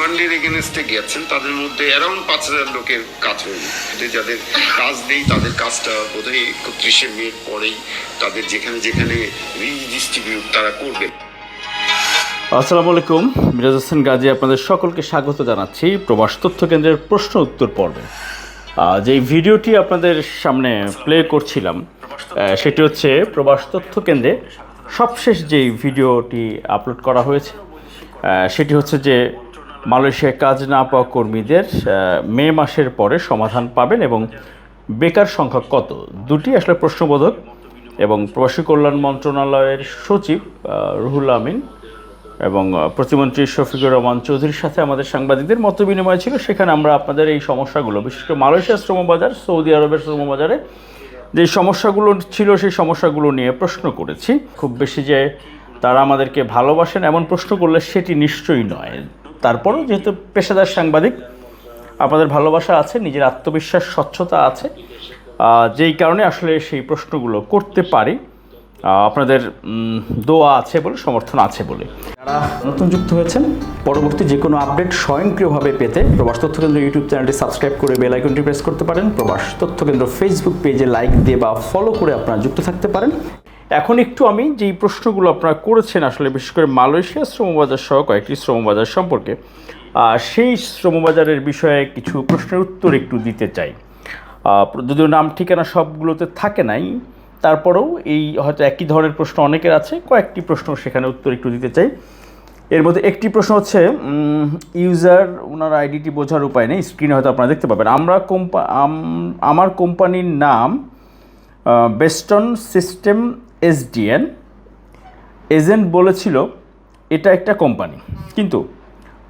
ডিমান্ডের এগেনস্টে গেছেন তাদের মধ্যে অ্যারাউন্ড পাঁচ হাজার লোকের কাজ হয়নি যাদের কাজ নেই, তাদের কাজটা বোধহয় একত্রিশে মের পরেই তাদের যেখানে যেখানে রিডিস্ট্রিবিউট তারা করবেন আসসালামু আলাইকুম, মিরাজ হোসেন গাজী আপনাদের সকলকে স্বাগত জানাচ্ছি প্রবাস তথ্য কেন্দ্রের প্রশ্ন উত্তর পর্বে। যে ভিডিওটি আপনাদের সামনে প্লে করছিলাম সেটি হচ্ছে প্রবাস তথ্য কেন্দ্রে সবশেষ যেই ভিডিওটি আপলোড করা হয়েছে সেটি হচ্ছে যে মালয়েশিয়ায় কাজ না পাওয়া কর্মীদের মে মাসের পরে সমাধান পাবেন এবং বেকার সংখ্যা কত? দুটি আসলে প্রশ্নবোধক এবং প্রবাসী কল্যাণ মন্ত্রণালয়ের সচিব রুহুল আমিন এবং প্রতিমন্ত্রী শফিকুর রহমান চৌধুরীর সাথে আমাদের সাংবাদিকদের মত বিনিময় ছিল। সেখানে আমরা আপনাদের এই সমস্যাগুলো, বিশেষ করে মালয়েশিয়ার শ্রমবাজার, সৌদি আরবের শ্রমবাজারে যে সমস্যাগুলো ছিল, সেই সমস্যাগুলো নিয়ে প্রশ্ন করেছি। খুব বেশি যে তারা আমাদেরকে ভালোবাসেন এমন প্রশ্ন করলে সেটি নিশ্চয়ই নয়। তারপরেও যেহেতু পেশাদার সাংবাদিক, আপনাদের ভালোবাসা আছে, নিজের আত্মবিশ্বাস, স্বচ্ছতা আছে যেই কারণে আসলে সেই প্রশ্নগুলো করতে পারি। আপনাদের দোয়া আছে বলে, সমর্থন আছে বলে। যারা নতুন যুক্ত হয়েছেন, পরবর্তী যে কোনো আপডেট স্বয়ংক্রিয়ভাবে পেতে প্রবাস তথ্য কেন্দ্র ইউটিউব চ্যানেলটি সাবস্ক্রাইব করে বেল আইকনটি প্রেস করতে পারেন। প্রবাস তথ্য কেন্দ্র ফেসবুক পেজে লাইক দিয়ে বা ফলো করে আপনারা যুক্ত থাকতে পারেন। এখন একটু আমি যেই প্রশ্নগুলো আপনারা করেছেন আসলে, বিশেষ করে মালয়েশিয়া শ্রমবাজার সহ কয়েকটি শ্রমবাজার সম্পর্কে সেই শ্রমবাজারের বিষয়ে কিছু প্রশ্নের উত্তর একটু দিতে চাই। যদিও নাম ঠিকানা সবগুলোতে থাকে নাই, তারপরেও এই হয়তো একই ধরনের প্রশ্ন অনেকের আছে, কয়েকটি প্রশ্ন সেখানে উত্তর একটু দিতে চাই। এর মধ্যে একটি প্রশ্ন হচ্ছে ইউজার ওনার আইডিটি বোঝার উপায় নেই, স্ক্রিনে হয়তো আপনারা দেখতে পাবেন। আমরা কোম্পা আমার কোম্পানির নাম বেস্টন সিস্টেম এসডিএন। এজেন্ট বলেছিল, এটা একটা কোম্পানি। কিন্তু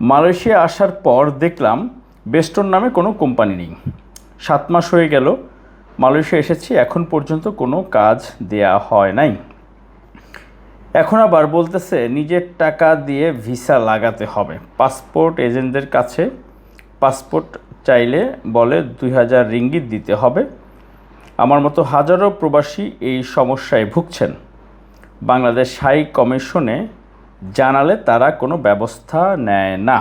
মালয়েশিয়া আসার পর দেখলাম, বেস্টন নামে কোনো কোম্পানি নেই। সাত মাস হয়ে গেল, মালয়েশিয়া এসেছি, এখন পর্যন্ত কোনো কাজ দেয়া হয় নাই। এখন আবার বলতেছে, নিজের টাকা দিয়ে ভিসা লাগাতে হবে। পাসপোর্ট এজেন্টদের কাছে, পাসপোর্ট চাইলে বলে দুই হাজার রিঙ্গিত দিতে হবে। আমার মতো হাজারো প্রবাসী এই সমস্যায় ভুগছেন। বাংলাদেশ হাই কমিশনে জানালে তারা কোনো ব্যবস্থা নেয় না।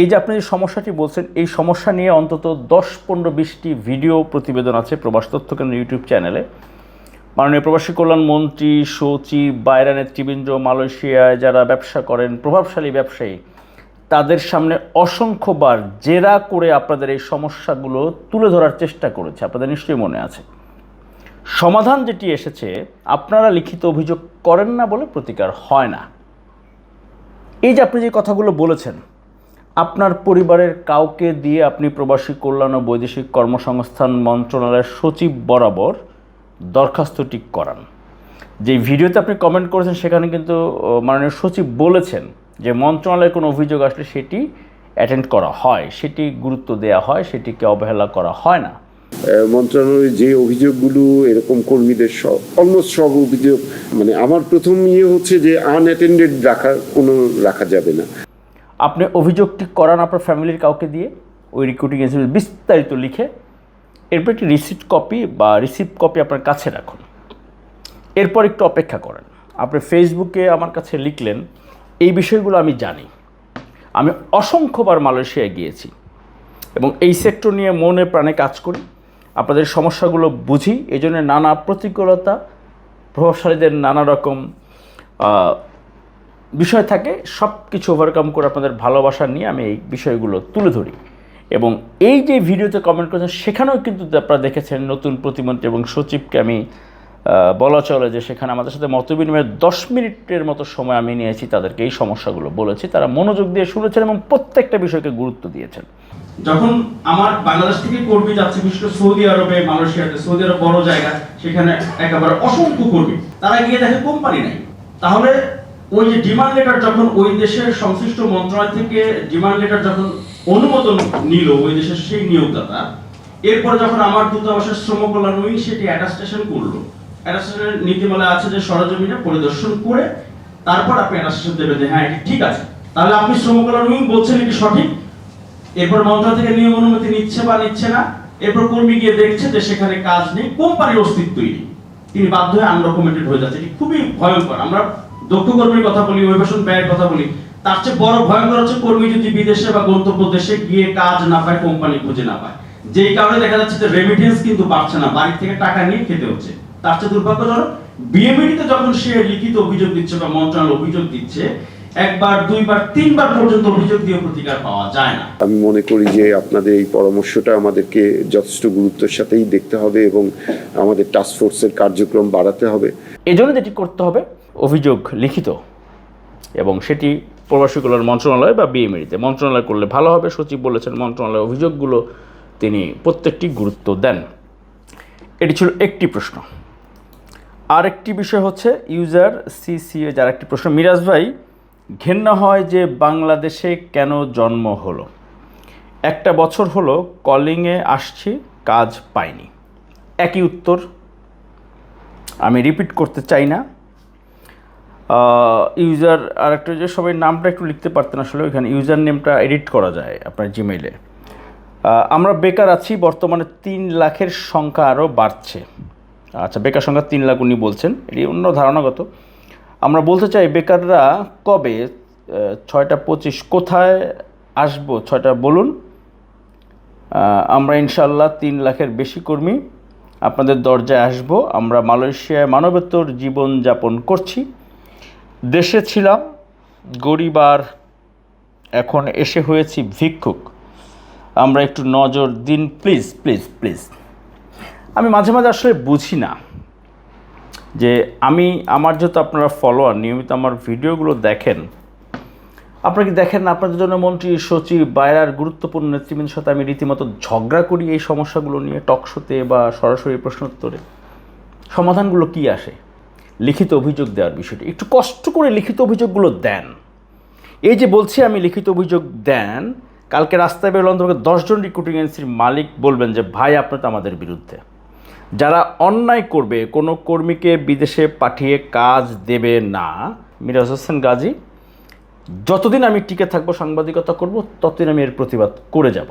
এই যে আপনি যে সমস্যাটি বলছেন, এই সমস্যা নিয়ে অন্তত দশ পনেরো বিশটি ভিডিও প্রতিবেদন আছে প্রবাস তথ্য কেন্দ্র ইউটিউব চ্যানেলে। মাননীয় প্রবাসী কল্যাণ মন্ত্রী, সচিব, বাইরা নেতৃবৃন্দ, মালয়েশিয়ায় যারা ব্যবসা করেন, প্রভাবশালী ব্যবসায়ী তাদের সামনে অসংখ্যবার জেরা করে আপনাদের এই সমস্যাগুলো তুলে ধরার চেষ্টা করেছে, আপনাদের নিশ্চয়ই মনে আছে। সমাধান যেটি এসেছে, আপনারা লিখিত অভিযোগ করেন না বলে প্রতিকার হয় না। এই যে আপনি যে কথাগুলো বলেছেন, আপনার পরিবারের কাউকে দিয়ে আপনি প্রবাসী কল্যাণ ও বৈদেশিক কর্মসংস্থান মন্ত্রণালয়ের সচিব বরাবর দরখাস্তটি করান। যে ভিডিওতে আপনি কমেন্ট করেছেন, সেখানে কিন্তু মাননীয় সচিব বলেছেন যে মন্ত্রণালয়ের কোনো অভিযোগ আসলে সেটি অ্যাটেন্ড করা হয় সেটি গুরুত্ব দেওয়া হয় সেটিকে অবহেলা করা হয় না। আহ, মন্ত্রণালয়ের যে অভিযোগগুলো এরকম কর্মীদের সব অলমোস্ট সব অভিযোগ মানে আমার প্রথম ইয়ে হচ্ছে যে আনঅ্যাটেন্ডেড রাখা কোনো রাখা যাবে না। আপনি অভিযোগটি করান আপনার ফ্যামিলির কাউকে দিয়ে ওই রিক্রুটিং এজেন্সি বিস্তারিত লিখে এরপর একটি রিসিপ্ট কপি বা রিসিপ্ট কপি আপনার কাছে রাখুন। এরপর একটু অপেক্ষা করেন। আপনি ফেসবুকে আমার কাছে লিখলেন এই বিষয়গুলো আমি জানি। আমি অসংখ্যবার মালয়েশিয়ায় গিয়েছি এবং এই সেক্টর নিয়ে মনে প্রাণে কাজ করি। আপনাদের সমস্যাগুলো বুঝি এই জন্য নানা প্রতিকূলতা, প্রভাবশালীদের নানা রকম বিষয় থাকে। সব কিছু ওভারকাম করে আপনাদের ভালোবাসা নিয়ে আমি এই বিষয়গুলো তুলে ধরি। এবং এই যে ভিডিওতে কমেন্ট করেছেন, সেখানেও কিন্তু আপনারা দেখেছেন নতুন প্রতিমন্ত্রী এবং সচিবকে আমি বলা চলে যে সেখানে আমাদের সাথে মতবিনিময়ের দশ মিনিটের মতো সময় আমি নিয়েছি তাদেরকে এই সমস্যাগুলো বলেছি। তারা মনোযোগ দিয়ে শুনেছেন এবং প্রত্যেকটা বিষয়কে গুরুত্ব দিয়েছেন। যখন আমার বাংলাদেশ থেকে কর্মী যাচ্ছে, বিশেষ সৌদি আরবে, মালয়েশিয়াতে, সৌদি আরব বড় জায়গা, সেখানে একেবারে অসংখ্য কর্মী। তারা গিয়ে দেখে কোম্পানি নাই। তাহলে ওই যে ডিমান্ড লেটার যখন ওই দেশের সংশ্লিষ্ট মন্ত্রণালয় থেকে ডিমান্ড লেটার যখন অনুমোদন নিল, ওই দেশের সেই নিয়োগদাতা, এরপর যখন আমার দূতাবাসের শ্রম কল্যাণ উইং সেটি অ্যাটাস্টেশন করল অ্যাটাস্টেশনের নীতিমালায় আছে যে সরজমিনে পরিদর্শন করে তারপর আপনি অ্যাটাস্টেশন দেবেন যে হ্যাঁ এটি ঠিক আছে। তাহলে আপনি শ্রম কল্যাণ উইং বলছেন এটি সঠিক? এরপর মন্ত্রণালয় থেকে নিয়ম অনুমতি নিচ্ছে বা নিচ্ছে না। এরপর কর্মী গিয়ে দেখছে যে সেখানে কাজ নেই, কোম্পানির অস্তিত্বই নেই তিনি বাধ্য হয়ে আনডকুমেন্টেড হয়ে যাচ্ছে। এটি খুবই ভয়ঙ্কর। আমরা দক্ষ কর্মীর কথা বলি, অভিবাসন ব্যয়ের কথা বলি। তার চেয়ে বড় ভয়ঙ্কর হচ্ছে কর্মী যদি বিদেশে বা গন্তব্য দেশে গিয়ে কাজ না পায়, কোম্পানি খুঁজে না পায়। যেই কারণে দেখা যাচ্ছে যে রেমিটেন্স কিন্তু পাচ্ছে না বাড়ি থেকে টাকা নিয়ে খেতে হচ্ছে। তার চেয়ে দুর্ভাগ্যজনক বিএমইডিতে যখন সে লিখিত অভিযোগ দিচ্ছে বা মন্ত্রণালয় অভিযোগ দিচ্ছে একবার দুইবার তিনবার পর্যন্ত অভিযোগ দিয়ে প্রতিকার পাওয়া যায় না। আমি মনে করি যে আপনাদের এই পরামর্শটা আমাদেরকে যথেষ্ট গুরুত্বের সাথেই দেখতে হবে এবং আমাদের টাস্ক ফোর্সের কার্যক্রম বাড়াতে হবে। এজন্য যেটি করতে হবে অভিযোগ লিখিত এবং সেটি প্রবাসী কল্যাণ মন্ত্রণালয় বা বিএমএডিতে মন্ত্রণালয় করলে ভালো হবে সচিব বলেছেন মন্ত্রণালয় অভিযোগগুলো তিনি প্রত্যেকটি গুরুত্ব দেন। এটি ছিল একটি প্রশ্ন। আরেকটি বিষয় হচ্ছে, ইউজার সিসিএ যার একটি প্রশ্ন, মিরাজ ভাই, ঘেন্না হয় যে বাংলাদেশে কেন জন্ম হলো? একটা বছর হলো, কলিংয়ে আসছি, কাজ পাইনি। একই উত্তর। আমি রিপিট করতে চাই না। ইউজার আর একটা যে সবাই নামটা একটু লিখতে পারতেন আসলে, ওইখানে ইউজার নেমটা এডিট করা যায় আপনার জিমেইলে আমরা বেকার আছি, বর্তমানে তিন লাখের সংখ্যা আরও বাড়ছে। আচ্ছা বেকার সংখ্যা তিন লাখ উনি বলছেন, এটি অন্য ধারণাগত। আমরা বলতে চাই বেকাররা কবে ছয়টা পঁচিশ কোথায় আসব, ছয়টা বলুন। আমরা ইনশাল্লাহ তিন লাখের বেশি কর্মী আপনাদের দরজায় আসব। আমরা মালয়েশিয়ায় মানবেতর জীবনযাপন করছি। দেশে ছিলাম, গরিব আর এখন এসে হয়েছি ভিক্ষুক। আমরা একটু নজর দিন প্লিজ প্লিজ প্লিজ আমি মাঝে মাঝে আসলে বুঝি না যে আমি, আমার যেহেতু আপনারা ফলোয়ার নিয়মিত আমার ভিডিওগুলো দেখেন, আপনারা কি দেখেন না আপনাদের জন্য মন্ত্রী, সচিব, বাইরার গুরুত্বপূর্ণ নেতৃবৃন্দের সাথে আমি রীতিমতো ঝগড়া করি এই সমস্যাগুলো নিয়ে টকশোতে বা সরাসরি প্রশ্ন উত্তরে সমাধানগুলো কি আসে? লিখিত অভিযোগ দেওয়ার বিষয়টি। একটু কষ্ট করে লিখিত অভিযোগগুলো দেন। এই যে বলছি আমি লিখিত অভিযোগ দেন কালকে রাস্তায় বেরোলাম তোমাকে দশজন রিক্রুটিং এজেন্সির মালিক বলবেন যে, ভাই, আপনি তো আমাদের বিরুদ্ধে। যারা অন্যায় করবে, কোনো কর্মীকে বিদেশে পাঠিয়ে কাজ দেবে না। মিরাজ হোসেন গাজী, যতদিন আমি টিকে থাকব, সাংবাদিকতা করব, ততদিন আমি এর প্রতিবাদ করে যাব।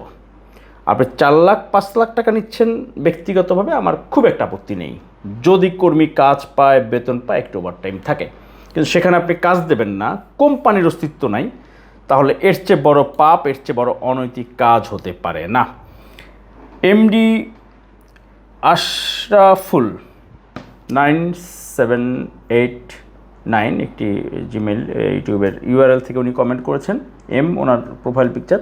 আপনি চার লাখ, পাঁচ লাখ টাকা নিচ্ছেন ব্যক্তিগতভাবে, আমার খুব একটা আপত্তি নেই। যদি কর্মী কাজ পায়, বেতন পায়, একটু ওভার টাইম থাকে। কিন্তু সেখানে আপনি কাজ দেবেন না, কোম্পানির অস্তিত্ব নাই। তাহলে এর চেয়ে বড় পাপ, এর চেয়ে বড় অনৈতিক কাজ হতে পারে না। MD Ashraful nine seven eight nine একটি জিমেল ইউটিউবের ইউআরএল থেকে উনি কমেন্ট করেছেন। এম ওনার প্রোফাইল পিকচার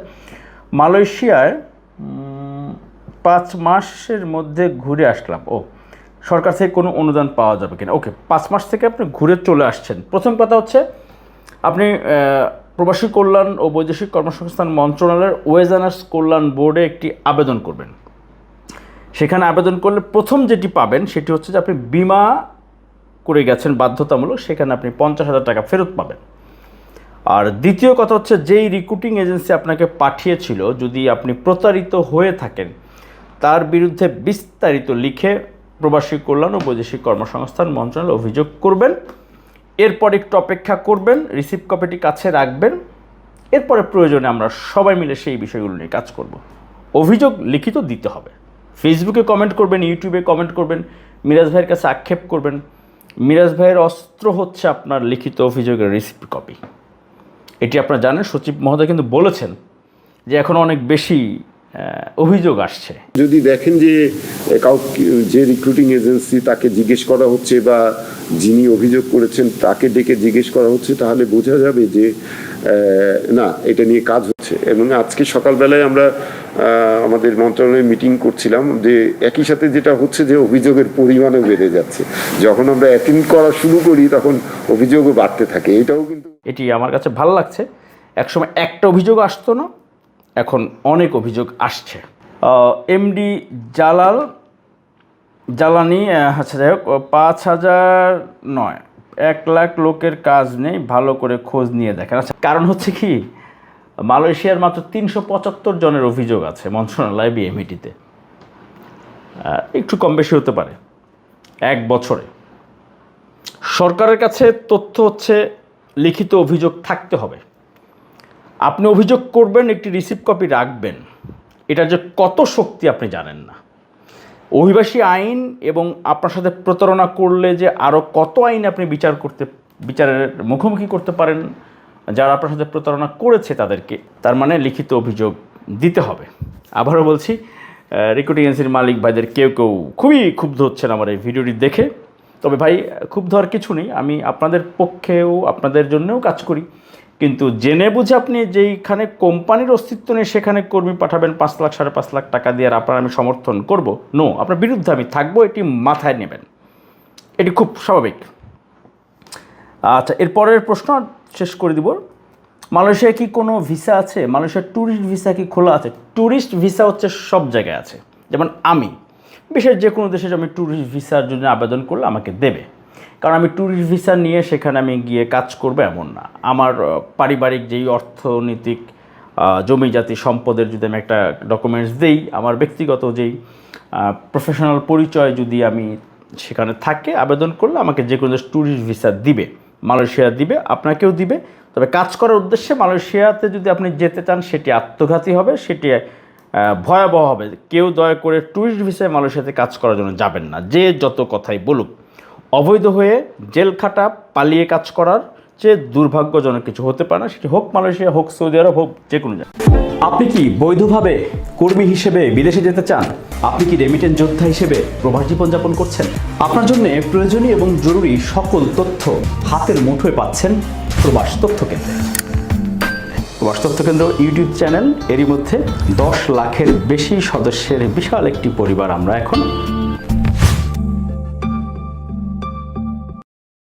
মালয়েশিয়ায় পাঁচ মাসের মধ্যে ঘুরে আসলাম। ও, সরকার থেকে কোনো অনুদান পাওয়া যাবে কিনা? ওকে, পাঁচ মাস থেকে আপনি ঘুরে চলে আসছেন। প্রথম কথা হচ্ছে, আপনি প্রবাসী কল্যাণ ও বৈদেশিক কর্মসংস্থান মন্ত্রণালয়ের ওয়েজানার্স কল্যাণ বোর্ডে একটি আবেদন করবেন। সেখানে আবেদন করলে প্রথম যেটি পাবেন সেটি হচ্ছে যে আপনি বিমা করে গেছেন বাধ্যতামূলক, সেখানে আপনি পঞ্চাশ হাজার টাকা ফেরত পাবেন। আর দ্বিতীয় কথা হচ্ছে যেই রিক্রুটিং এজেন্সি আপনাকে পাঠিয়েছিল, যদি আপনি প্রতারিত হয়ে থাকেন, তার বিরুদ্ধে বিস্তারিত লিখে প্রবাসী কল্যাণ ও বৈদেশিক কর্মসংস্থান মন্ত্রণালয় অভিযোগ করবেন। এরপর একটু অপেক্ষা করবেন রিসিভ কপিটি কাছে রাখবেন। এরপরে প্রয়োজনে আমরা সবাই মিলে সেই বিষয়গুলো নিয়ে কাজ করব। অভিযোগ লিখিত দিতে হবে। ফেসবুকে কমেন্ট করবেন ইউটিউবে কমেন্ট করবেন, মিরাজ ভাইয়ের কাছে আক্ষেপ করবেন। মিরাজ ভাইয়ের অস্ত্র হচ্ছে আপনার লিখিত অভিযোগের রিসিপ্ট কপি এটি আপনারা জানেন, সচিব মহোদয় কিন্তু বলেছেন যে এখন অনেক বেশি অভিযোগ আসছে। যদি দেখেন যে কাউ যে রিক্রুটিং এজেন্সি তাকে জিজ্ঞেস করা হচ্ছে বা যিনি অভিযোগ করেছেন তাকে ডেকে জিজ্ঞেস করা হচ্ছে তাহলে বোঝা যাবে যে না এটা নিয়ে কাজ হচ্ছে। এবং আজকে সকালবেলায় আমরা আমাদের মন্ত্রণালয়ে মিটিং করছিলাম যে একই সাথে যেটা হচ্ছে যে অভিযোগের পরিমাণও বেড়ে যাচ্ছে। যখন আমরা অ্যাটেন্ড করা শুরু করি তখন অভিযোগও বাড়তে থাকে। এটাও কিন্তু এটি আমার কাছে ভালো লাগছে। একসময় একটা অভিযোগ আসতো না এখন অনেক অভিযোগ আসছে। এমডি জালাল জ্বালানি আচ্ছা যাই হোক পাঁচ হাজার নয়, এক লাখ লোকের কাজ নেই, ভালো করে খোঁজ নিয়ে দেখেন। আচ্ছা কারণ হচ্ছে কি, মালয়েশিয়ার মাত্র তিনশো পঁচাত্তর জনের অভিযোগ আছে মন্ত্রণালয় বিএমইটিতে একটু কম বেশি হতে পারে, এক বছরে। সরকারের কাছে তথ্য হচ্ছে, লিখিত অভিযোগ থাকতে হবে। আপনি অভিযোগ করবেন, একটি রিসিপ্ট কপি রাখবেন। এটা যে কত শক্তি আপনি জানেন না। অভিবাসী আইন এবং আপনার সাথে প্রতারণা করলে যে আরও কত আইন আপনি বিচার করতে, বিচারের মুখোমুখি করতে পারেন, যারা আপনার সাথে প্রতারণা করেছে তাদেরকে, তার মানে লিখিত অভিযোগ দিতে হবে। আবারও বলছি রেকর্ডিং এজেন্সির মালিক ভাইদের কেউ কেউ খুবই ক্ষুব্ধ হচ্ছেন আমার এই ভিডিওটি দেখে। তবে ভাই, ক্ষুব্ধ হওয়ার কিছু নেই। আমি আপনাদের পক্ষেও, আপনাদের জন্যও কাজ করি। কিন্তু জেনে বুঝে আপনি যেইখানে কোম্পানির অস্তিত্ব নেই, সেখানে কর্মী পাঠাবেন পাঁচ লাখ, সাড়ে পাঁচ লাখ টাকা দিয়ে, আর আপনার আমি সমর্থন করব। নো আপনার বিরুদ্ধে আমি থাকব, এটি মাথায় নেবেন। এটি খুব স্বাভাবিক। আচ্ছা এরপরের প্রশ্ন শেষ করে দিব। মালয়েশিয়ায় কি কোনো ভিসা আছে? মালয়েশিয়ার ট্যুরিস্ট ভিসা কি খোলা আছে? ট্যুরিস্ট ভিসা হচ্ছে সব জায়গায় আছে। যেমন আমি, বিশেষ যে কোনো দেশে আমি ট্যুরিস্ট ভিসার জন্য আবেদন করলে আমাকে দেবে। কারণ আমি ট্যুরিস্ট ভিসা নিয়ে সেখানে আমি গিয়ে কাজ করব এমন না। আমার পারিবারিক যেই অর্থনৈতিক জমি জাতি সম্পদের যদি আমি একটা ডকুমেন্টস দেই, আমার ব্যক্তিগত যেই প্রফেশনাল পরিচয় যদি আমি সেখানে থাকে, আবেদন করলে আমাকে যে কোনো ট্যুরিস্ট ভিসা দিবে, মালয়েশিয়া দিবে, আপনাকেও দিবে। তবে কাজ করার উদ্দেশ্যে মালয়েশিয়াতে যদি আপনি যেতে চান, সেটি আত্মঘাতী হবে, সেটি ভয়াবহ হবে। কেউ দয়া করে ট্যুরিস্ট ভিসায় মালয়েশিয়াতে কাজ করার জন্য যাবেন না। যে যত কথাই বলুক। অবৈধ হয়ে জেল খাটা পালিয়ে কাজ করার চেয়ে দুর্ভাগ্যজনক কিছু হতে পারে না। সেটি হোক মালয়েশিয়া, হোক সৌদি আরব, হোক যে কোনো আপনি কি বৈধভাবে কর্মী হিসেবে বিদেশে যেতে চান? আপনি কি রেমিটেন্স যোদ্ধা হিসেবে প্রবাস জীবনযাপন করছেন? আপনার জন্য প্রয়োজনীয় এবং জরুরি সকল তথ্য হাতের মুঠোয় পাচ্ছেন প্রবাস তথ্য কেন্দ্রে। প্রবাস তথ্য কেন্দ্র ইউটিউব চ্যানেল, এরই মধ্যে দশ লাখের বেশি সদস্যের বিশাল একটি পরিবার আমরা এখন